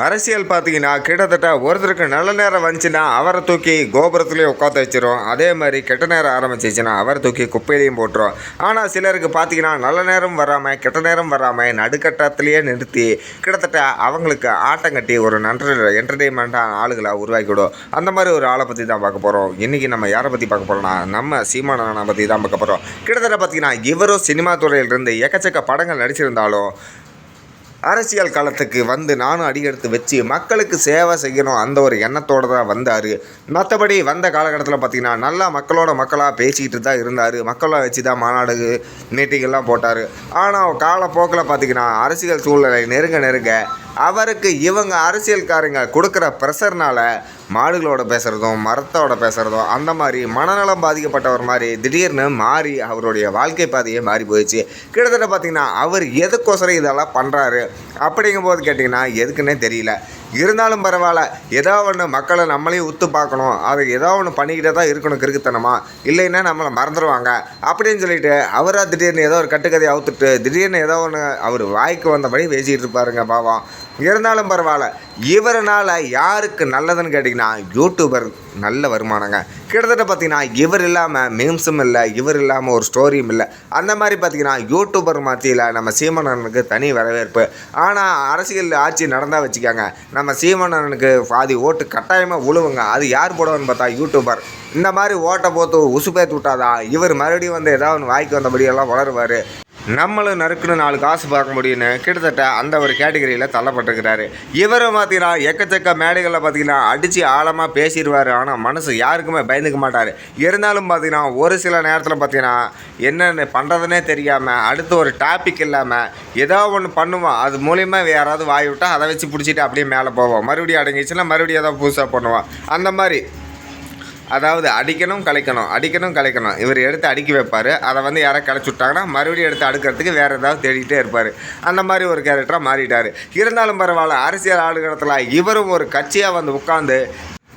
அரசியல் பார்த்தீங்கன்னா கிட்டத்தட்ட ஒருத்தருக்கு நல்ல நேரம் வந்துச்சுன்னா அவரை தூக்கி கோபுரத்துலேயே உட்காந்து வச்சிரும். அதே மாதிரி கெட்ட நேரம் ஆரம்பிச்சிச்சுன்னா அவரை தூக்கி குப்பையிலையும் போட்டுரும். ஆனால் சிலருக்கு பார்த்தீங்கன்னா நல்ல நேரம் வராமல் கெட்ட நேரம் வராமல் நடுக்கட்டத்திலேயே நிறுத்தி கிட்டத்தட்ட அவங்களுக்கு ஆட்டம் கட்டி ஒரு நன்ற என்டர்டெயின்மெண்ட்டான ஆளுகளை உருவாக்கி விடும் அந்த மாதிரி ஒரு ஆளை பற்றி தான் பார்க்க போகிறோம் இன்றைக்கி நம்ம யாரை பற்றி பார்க்க போகிறோம்னா நம்ம சீமானனை பற்றி தான் பார்க்க போகிறோம் கிட்டத்தட்ட பார்த்தீங்கன்னா இவரும் சினிமா துறையிலிருந்து எக்கச்சக்க படங்கள் நடிச்சிருந்தாலும் அரசியல் காலத்துக்கு வந்து நானும் அடியெடுத்து வச்சு மக்களுக்கு சேவை செய்யணும் அந்த ஒரு எண்ணத்தோடு தான் வந்தார். மற்றபடி வந்த காலகட்டத்தில் பார்த்திங்கன்னா நல்லா மக்களோட மக்களாக பேசிக்கிட்டு தான் இருந்தார். மக்களை வச்சு தான் மாநாடு மீட்டிங்கெல்லாம் போட்டார். ஆனால் காலப்போக்கில் பார்த்திங்கன்னா அரசியல் சூழ்நிலை நெருங்க நெருங்க அவருக்கு இவங்க அரசியல்காரங்க கொடுக்குற ப்ரெஷர்னால் மாடுகளோட பேசுகிறதும் மரத்தோட பேசுகிறதும் அந்த மாதிரி மனநலம் பாதிக்கப்பட்டவர் மாதிரி திடீர்னு மாறி அவருடைய வாழ்க்கை பாதையே மாறி போயிடுச்சு. கிட்டத்தட்ட பார்த்திங்கன்னா அவர் எதுக்கோசரம் இதெல்லாம் பண்ணுறாரு அப்படிங்கும்போது கேட்டிங்கன்னா எதுக்குன்னே தெரியல. இருந்தாலும் பரவாயில்ல. ஏதோ ஒன்று மக்களை நம்மளையும் உத்து பார்க்கணும். அது ஏதோ ஒன்று பண்ணிக்கிட்டே தான் இருக்கணும் கிறுக்குத்தனமா. இல்லைன்னா நம்மளை மறந்துடுவாங்க அப்படின்னு சொல்லிட்டு அவராக திடீர்னு ஏதோ ஒரு கட்டுக்கதையை அவுத்துட்டு திடீர்னு ஏதோ ஒன்று அவர் வாய்க்கு வந்தபடி பேசிகிட்டு இருப்பாருங்க பாவம். இருந்தாலும் பரவாயில்ல. இவரனால் யாருக்கு நல்லதுன்னு கேட்டிங்கன்னா யூடியூபர் நல்ல வருமானங்க. கிட்டத்தட்ட பார்த்தீங்கன்னா இவர் இல்லாமல் மீம்ஸும் இல்லை இவர் இல்லாமல் ஒரு ஸ்டோரியும் இல்லை. அந்த மாதிரி பார்த்தீங்கன்னா யூடியூபர் மத்தியில் நம்ம சீமனனுக்கு தனி வரவேற்பு. ஆனால் அரசியல் ஆட்சி நடந்தால் வச்சுக்கோங்க. நம்ம சீமனனுக்கு பாதி ஓட்டு கட்டாயமாக உழுவுங்க. அது யார் போடுவான்னு பார்த்தா யூடியூபர் இந்த மாதிரி ஓட்டை போத்து உசுப்பேத்து விட்டாதான் இவர் மறுபடியும் வந்து ஏதாவது ஒன்று வாய்க்கு வந்தபடியெல்லாம் வளருவார். நம்மளும் நறுக்குன்னு நாலு காசு பார்க்க முடியும்னு கிட்டத்தட்ட அந்த ஒரு கேட்டகரியில் தள்ளப்பட்டிருக்கிறாரு. இவரும் பார்த்தீங்கன்னா எக்கச்சக்க மேடைகளில் பார்த்தீங்கன்னா அடித்து ஆழமாக பேசிடுவார். ஆனால் மனசு யாருக்குமே பயந்துக்க மாட்டார். இருந்தாலும் பார்த்தீங்கன்னா ஒரு சில நேரத்தில் பார்த்தீங்கன்னா என்னென்ன பண்ணுறதுனே தெரியாமல் அடுத்து ஒரு டாபிக் இல்லாமல் ஏதோ ஒன்று பண்ணுவோம். அது மூலியமா யாராவது வாய் விட்டால் அதை வச்சு பிடிச்சிட்டு அப்படியே மேலே போவோம். மறுபடியும் அடங்கிச்சுன்னா மறுபடியும் ஏதாவது புதுசாக பண்ணுவோம். அந்த மாதிரி அதாவது அடிக்கணும் கலைக்கணும். அடிக்கணும் கலைக்கணும். இவர் எடுத்து அடுக்கி வைப்பார். அதை வந்து யாரை கலைச்சி விட்டாங்கன்னா மறுபடியும் எடுத்து அடுக்கிறதுக்கு வேறு ஏதாவது தேடிக்கிட்டே இருப்பார். அந்த மாதிரி ஒரு கேரக்டராக மாறிட்டார். இருந்தாலும் பரவாயில்ல அரசியல் ஆளுகளத்தில் இவரும் ஒரு கட்சியாக வந்து உட்காந்து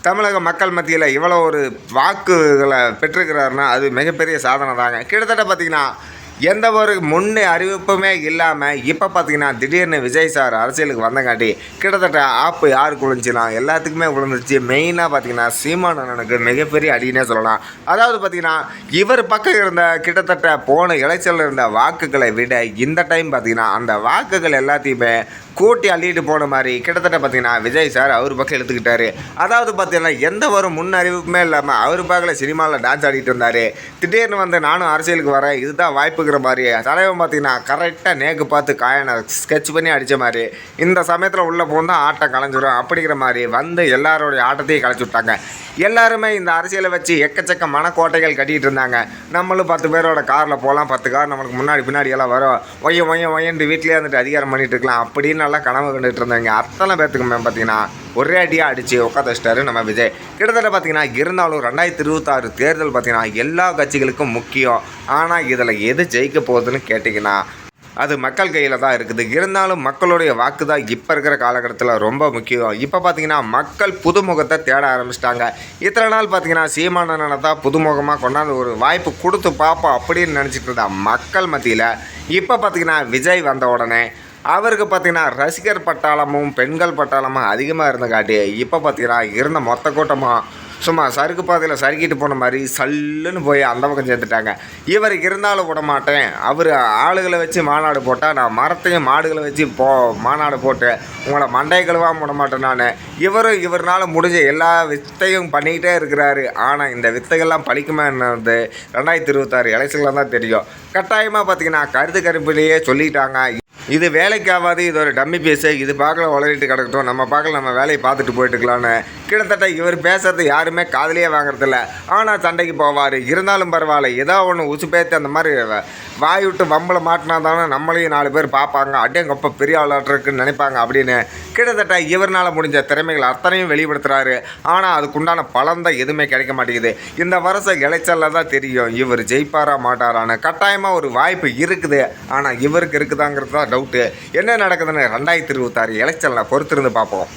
தமிழக மக்கள் மத்தியில் இவ்வளோ ஒரு வாக்குகளை பெற்றிருக்கிறாருன்னா அது மிகப்பெரிய சாதனை தாங்க கிட்டத்தட்ட பார்த்திங்கன்னா எந்த ஒரு முன் அறிவிப்புமே இல்லாமல் இப்போ பார்த்தீங்கன்னா திடீர்னு விஜய் சார் அரசியலுக்கு வந்தங்காட்டி கிட்டத்தட்ட ஆப்பு யாருக்கு விழுந்துச்சுன்னா எல்லாத்துக்குமே விழுந்துருச்சு. மெயினாக பார்த்தீங்கன்னா சீமான் அண்ணனுக்கு மிகப்பெரிய அடினே சொல்லலாம். அதாவது பார்த்தீங்கன்னா இவர் பக்கம் இருந்த கிட்டத்தட்ட போன இளைச்சலில் இருந்த வாக்குகளை விட இந்த டைம் பார்த்தீங்கன்னா அந்த வாக்குகள் எல்லாத்தையுமே கூட்டி அள்ளிட்டு போன மாதிரி கிட்டத்தட்ட பார்த்தீங்கன்னா விஜய் சார் அவர் பக்கம் எடுத்துக்கிட்டாரு. அதாவது பார்த்தீங்கன்னா எந்த ஒரு முன் அறிவிப்புமே இல்லாமல் அவர் பக்கத்தில் சினிமாவில் டான்ஸ் ஆடிட்டு இருந்தார். திடீர்னு வந்து நானும் அரசியலுக்கு வரேன். இதுதான் வாய்ப்பு வாய்ப்புங்கிற மாதிரி. தலைவன் பார்த்தீங்கன்னா கரெக்டாக நேக்கு பார்த்து காயனை ஸ்கெட்ச் பண்ணி அடித்த மாதிரி. இந்த சமயத்தில் உள்ளே போனால் ஆட்டம் கலைஞ்சிரும். அப்படிங்கிற மாதிரி வந்து எல்லாரோடைய ஆட்டத்தையும் கலைச்சி விட்டாங்க. எல்லாருமே இந்த அரசியலை வச்சு எக்கச்சக்க மனக்கோட்டைகள் கட்டிகிட்டு இருந்தாங்க. நம்மளும் பத்து பேரோட காரில் போகலாம். பத்து கார் நம்மளுக்கு முன்னாடி பின்னாடி எல்லாம் வரும். ஒய்ய ஒய்ய ஒய்யன்ட்டு வீட்டிலே வந்துட்டு அதிகாரம் பண்ணிட்டு இருக்கலாம். அப்படின்னு நல்லா கனவு கண்டுகிட்டு இருந்தாங்க அத்தனை பேர்த்துக்குமே பார்த்தீங்கன்னா ஒரே அடியாக அடித்து உட்காந்து வச்சிட்டாரு நம்ம விஜய். கிட்டத்தட்ட பார்த்தீங்கன்னா இருந்தாலும் ரெண்டாயிரத்தி இருபத்தாறு தேர்தல் பார்த்தீங்கன்னா எல்லா கட்சிகளுக்கும் முக்கியம். ஆனால் இதில் எது ஜெயிக்க போகுதுன்னு கேட்டிங்கன்னா அது மக்கள் கையில் தான் இருக்குது. இருந்தாலும் மக்களுடைய வாக்கு தான் இப்போ இருக்கிற காலகட்டத்தில் ரொம்ப முக்கியம். இப்போ பார்த்தீங்கன்னா மக்கள் புதுமுகத்தை தேட ஆரம்பிச்சிட்டாங்க. இத்தனை நாள் பார்த்தீங்கன்னா சீமானனை தான் புதுமுகமாக கொண்டாந்து ஒரு வாய்ப்பு கொடுத்து பார்ப்போம் அப்படின்னு நினச்சிட்டு இருந்தா மக்கள் மத்தியில் இப்போ பார்த்தீங்கன்னா விஜய் வந்த உடனே அவருக்கு பார்த்தீங்கன்னா ரசிகர் பட்டாளமும் பெண்கள் பட்டாளமும் அதிகமாக இருந்த காட்டி இப்போ பார்த்தீங்கன்னா இருந்த மொத்த கூட்டமாக சும்மா சறுக்கு பாதையில் சறுக்கிட்டு போன மாதிரி சல்லுன்னு போய் அந்த பக்கம் சேர்த்துட்டாங்க. இவர் இருந்தாலும் விட மாட்டேன். அவர் ஆளுகளை வச்சு மாநாடு போட்டால் நான் மரத்தையும் மாடுகளை வச்சு போ மாநாடு போட்டு உங்களை மண்டை விட மாட்டேன் நான். இவரும் இவர்னால முடிஞ்ச எல்லா வித்தையும் பண்ணிக்கிட்டே இருக்கிறாரு. ஆனால் இந்த வித்தைகள்லாம் பழிக்குமா என்னது? ரெண்டாயிரத்தி இருபத்தாறு எலெக்ஷனில் தான் தெரியும். கட்டாயமாக பார்த்தீங்கன்னா கருத்து கருப்பிலேயே சொல்லிட்டாங்க. இது வேலைக்கு ஆகாது இது ஒரு டம்மி பேசு இது பார்க்கல வளரிட்டு கிடக்கட்டும். நம்ம பார்க்கல நம்ம வேலையை பார்த்துட்டு போயிட்டுக்கலான்னு கிட்டத்தட்ட இவர் பேசுறது யாருமே காதலியே வாங்குறதில்ல. ஆனால் சண்டைக்கு போவார். இருந்தாலும் பரவாயில்ல ஏதோ ஒன்று உசுப்பேத்து அந்த மாதிரி வாய் விட்டு வம்பளை மாட்டினா தானே நம்மளையும் நாலு பேர் பார்ப்பாங்க. அடேங்கப்ப பெரிய ஆளாட்டுருக்குன்னு நினைப்பாங்க அப்படின்னு. கிட்டத்தட்ட இவர்னால் முடிஞ்ச திறமைகள் அத்தனையும் வெளிப்படுத்துகிறாரு ஆனால் அதுக்குண்டான பலன் தான் எதுவுமே கிடைக்க மாட்டேங்குது. இந்த வருஷம் இளைச்சலில் தான் தெரியும். இவர் ஜெயிப்பாரா மாட்டாரான்னு. கட்டாயமாக ஒரு வாய்ப்பு இருக்குது. ஆனால் இவருக்கு இருக்குதாங்கிறது தான் டவுட்டு என்ன நடக்குதுன்னு ரெண்டாயிரத்தி இருபத்தாறு எலெக்ஷனில் பொறுத்திருந்து பார்ப்போம்.